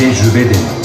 tecrübe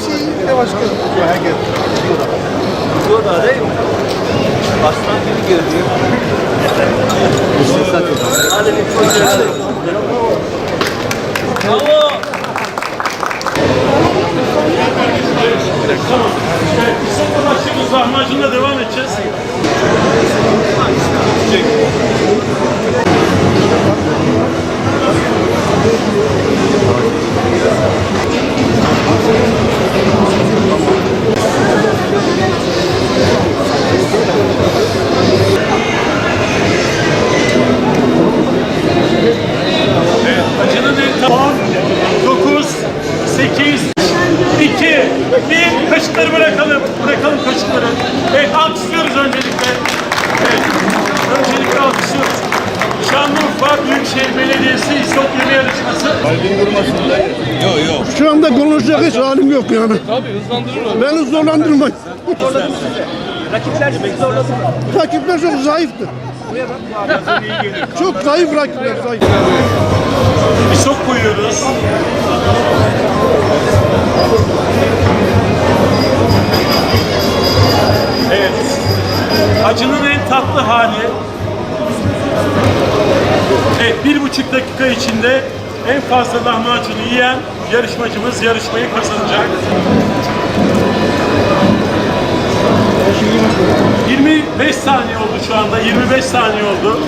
herkesin şeyi de başkanım. Burada değil mi? Başkan gibi görünüyor. Hadi bir hadi. Bravo. Başımız lahmacunla devam edeceğiz. Evet, Büyükşehir Belediyesi İstop Yeme Yarışması. Şu anda konuşacak hiç halim yok yani. Tabii hızlandırır Beni zorlandırmayın. Rakipler sizi zorladı mı? Rakipler çok zayıftı. çok zayıf rakipler zayıf. İstop koyuyoruz. Evet. Acının en tatlı hali. Buçuk dakika içinde en fazla lahmacunu yiyen yarışmacımız yarışmayı kazanacak. 25 saniye oldu şu anda. 25 saniye oldu.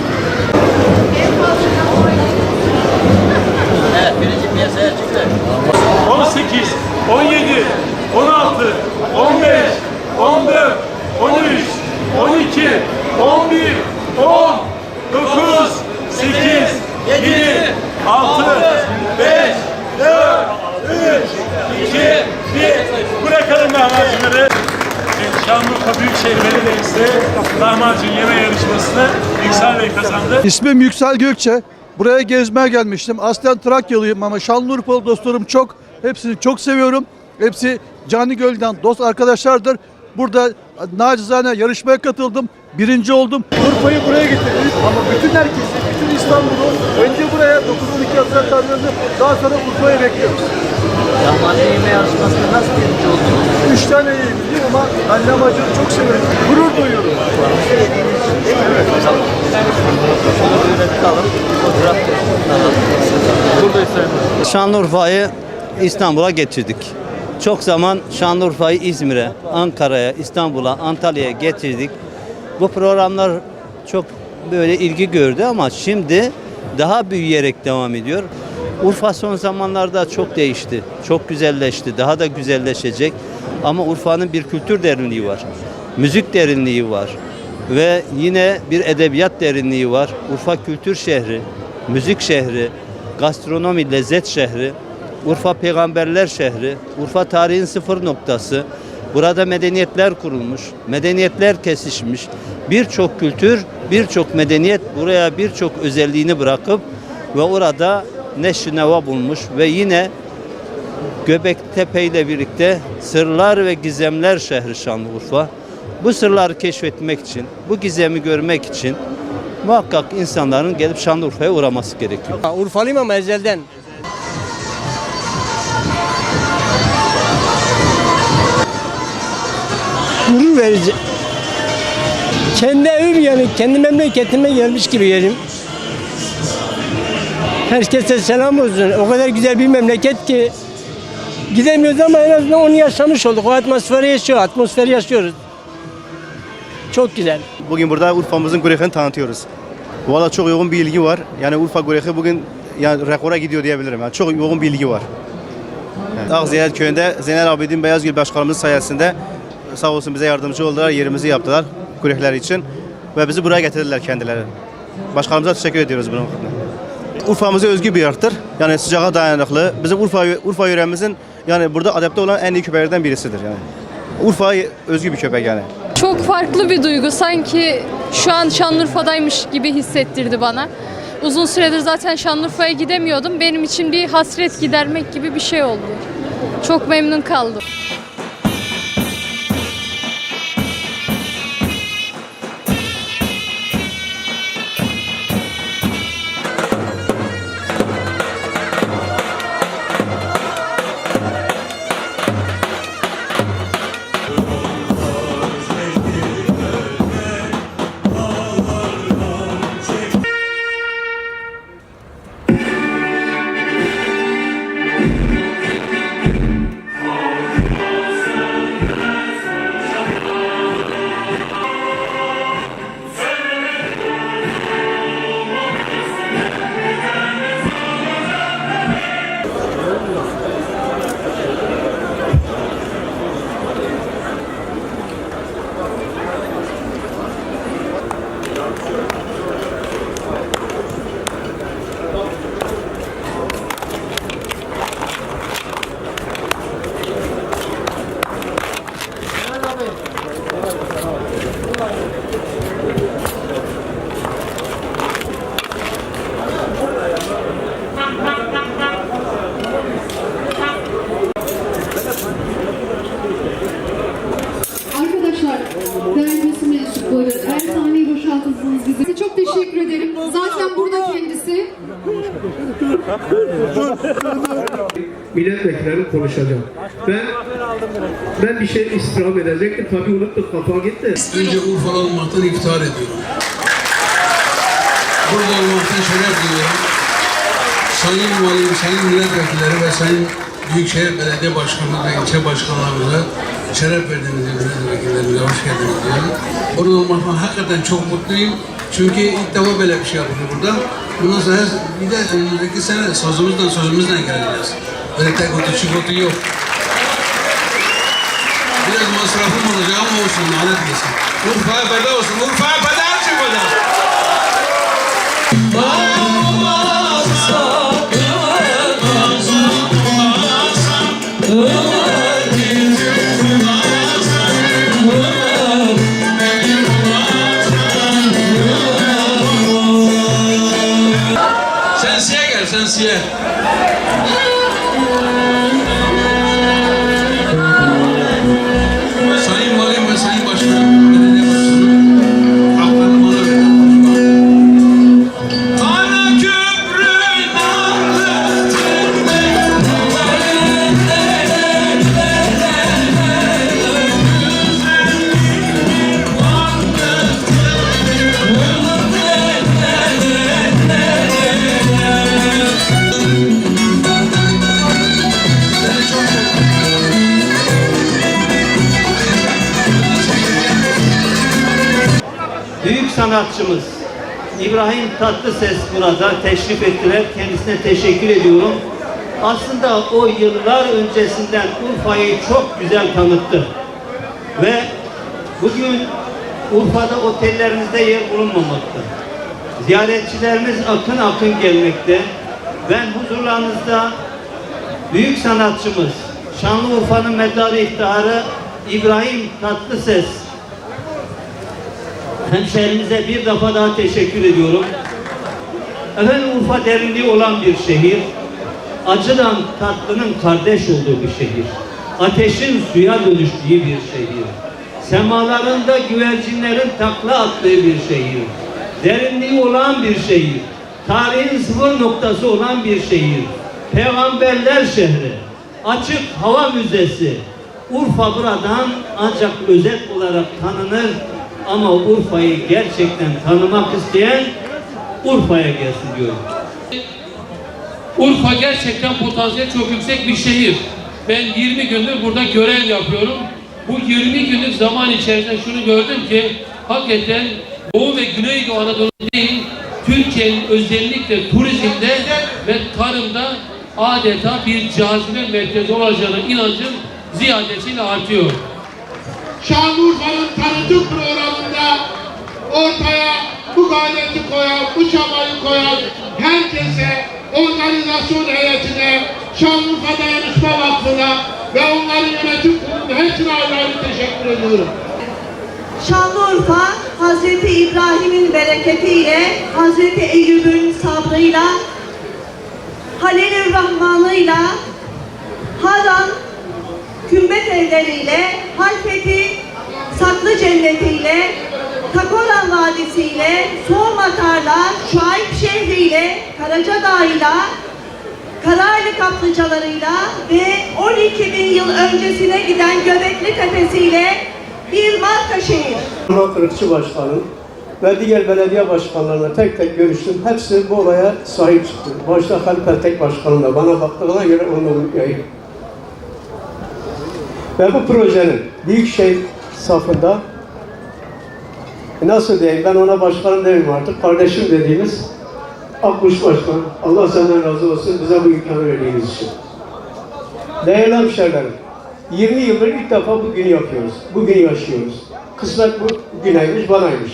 Lahmacun yeme yarışmasını Yüksel Bey kazandı. İsmim Yüksel Gökçe. Buraya gezmeye gelmiştim. Aslen Trakyalıyım ama Şanlıurfalı dostlarım çok. Hepsini çok seviyorum. Hepsi Cani Göl'den dost arkadaşlardır. Burada nacizane yarışmaya katıldım. Birinci oldum. Urfa'yı buraya getirdik ama bütün herkesi, bütün İstanbul'u önce buraya 9-12 Haziran tarihinde daha sonra Urfa'ya bekliyoruz. Lahmacun yeme yarışmasında nasıl birinci oldunuz? Üç tane yedim ama ben lahmacunu çok severim. Gurur duyuyorum. Şanlıurfa'yı İstanbul'a getirdik. Çok zaman Şanlıurfa'yı İzmir'e, Ankara'ya, İstanbul'a, Antalya'ya getirdik. Bu programlar çok böyle ilgi gördü ama şimdi daha büyüyerek devam ediyor. Urfa son zamanlarda çok değişti, çok güzelleşti, daha da güzelleşecek. Ama Urfa'nın bir kültür derinliği var, müzik derinliği var ve yine bir edebiyat derinliği var. Urfa kültür şehri, müzik şehri, gastronomi lezzet şehri, Urfa peygamberler şehri, Urfa tarihin sıfır noktası. Burada medeniyetler kurulmuş, medeniyetler kesişmiş. Birçok kültür, birçok medeniyet buraya birçok özelliğini bırakıp ve orada neşri bulmuş ve yine Göbektepe ile birlikte sırlar ve gizemler şehri Şanlıurfa. Bu sırları keşfetmek için, bu gizemi görmek için muhakkak insanların gelip Şanlıurfa'ya uğraması gerekiyor. Urfalıyım ama ezelden. Gurur verici. Kendi evim yani kendi memleketime gelmiş gibi yerim. Herkese selam olsun. O kadar güzel bir memleket ki gidemiyoruz ama en azından onu yaşamış olduk. O atmosferi yaşıyor, atmosferi yaşıyoruz. Çok güzel. Bugün burada Urfa'mızın Gurek'ini tanıtıyoruz. Valla çok yoğun bir ilgi var. Yani Urfa Gurek'i bugün yani rekora gidiyor diyebilirim. Yani çok yoğun bir ilgi var. Yani Akziyaret köyünde Zeynel Abidin Beyazgül Başkanımız sayesinde sağ olsun bize yardımcı oldular. Yerimizi yaptılar Gurekler için. Ve bizi buraya getirdiler kendileri. Başkanımıza teşekkür ediyoruz bunun için. Urfa'mıza özgü bir yerdir. Yani sıcağa dayanıklı. Bizim Urfa Urfa yöremizin yani burada adapte olan en iyi köpeklerden birisidir yani. Urfa'ya özgü bir köpek yani. Çok farklı bir duygu. Sanki şu an Şanlıurfa'daymış gibi hissettirdi bana. Uzun süredir zaten Şanlıurfa'ya gidemiyordum. Benim için bir hasret gidermek gibi bir şey oldu. Çok memnun kaldım. Konuşacağım. Ben ben bir şey istirham edecektim. Tabii unuttuk kafa gitti. Önce Urfalı olmaktan iftihar ediyorum. Burada olmaktan şeref duyuyorum. Sayın Valim, Sayın Milletvekilleri ve Sayın Büyükşehir Belediye Başkanı ve ilçe başkanlarımıza şeref verdiğiniz milletvekillerimize hoş geldiniz diyorum. Burada olmaktan hakikaten çok mutluyum. Çünkü ilk defa böyle bir şey yapılıyor burada. Bundan sonra bir de önümüzdeki sene sözümüzden sözümüzden geleceğiz. Böyle tek otu çikotu yok. Biraz masrafım olacak ama olsun lanet gitsin. Urfa'ya feda olsun. Urfa'ya feda olsun feda. Sensiye gel sensiye. Sayın sanatçımız İbrahim Tatlıses burada teşrif ettiler. Kendisine teşekkür ediyorum. Aslında o yıllar öncesinden Urfa'yı çok güzel tanıttı. Ve bugün Urfa'da otellerimizde yer bulunmamakta. Ziyaretçilerimiz akın akın gelmekte. Ben huzurlarınızda büyük sanatçımız Şanlıurfa'nın medarı iftiharı İbrahim Tatlıses hemşehrimize bir defa daha teşekkür ediyorum. Efendim Urfa derinliği olan bir şehir. acıdan tatlının kardeş olduğu bir şehir. Ateşin suya dönüştüğü bir şehir. Semalarında güvercinlerin takla attığı bir şehir. Derinliği olan bir şehir. Tarihin sıfır noktası olan bir şehir. Peygamberler şehri. Açık hava müzesi. Urfa buradan ancak özet olarak tanınır ama Urfa'yı gerçekten tanımak isteyen Urfa'ya gelsin diyorum. Urfa gerçekten potansiyel çok yüksek bir şehir. Ben 20 gündür burada görev yapıyorum. Bu 20 günlük zaman içerisinde şunu gördüm ki hakikaten Doğu ve Güneydoğu Anadolu değil, Türkiye'nin özellikle turizmde ve tarımda adeta bir cazibe merkezi olacağına inancım ziyadesiyle artıyor. Şanlıurfa'nın tanıtım programında ortaya bu gayreti koyan, bu çabayı koyan herkese, organizasyon heyetine, Şanlıurfa Dayanışma Vakfı'na ve onların yönetim kuruluna hepsine ayrı teşekkür ediyorum. Şanlıurfa Hazreti İbrahim'in bereketiyle, Hazreti Eyyub'ün sabrıyla, Halil-i Rahman'ıyla, Haran kümbet evleriyle, Halfeti saklı cennetiyle, Takoran Vadisi'yle, Soğumatar'la, Şuayb şehriyle, Karacadağ'ıyla, Karaylı kaplıcalarıyla ve 12 bin yıl öncesine giden Göbekli Tepesi'yle bir marka şehir. Orhan Kırıkçı Başkanım ve diğer belediye başkanlarına tek tek görüştüm. Hepsi bu olaya sahip çıktı. Başta Halil Petek Başkanım da bana baktığına göre onu unutmayayım. Ve bu projenin Büyükşehir safında e, nasıl diyeyim ben ona başkanım demeyeyim artık kardeşim dediğimiz Akkuş Başkan Allah senden razı olsun bize bu imkanı verdiğiniz için. Değerli hemşehrilerim 20 yıldır ilk defa bu günü yapıyoruz. Bugün yaşıyoruz. Kısmet bu güneymiş banaymış.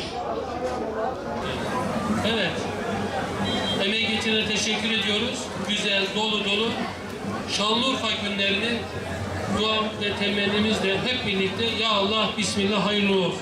Evet. Emeği geçene teşekkür ediyoruz. Güzel, dolu dolu. Şanlıurfa günlerini dua ve temennimizle hep birlikte Ya Allah Bismillah hayırlı olsun.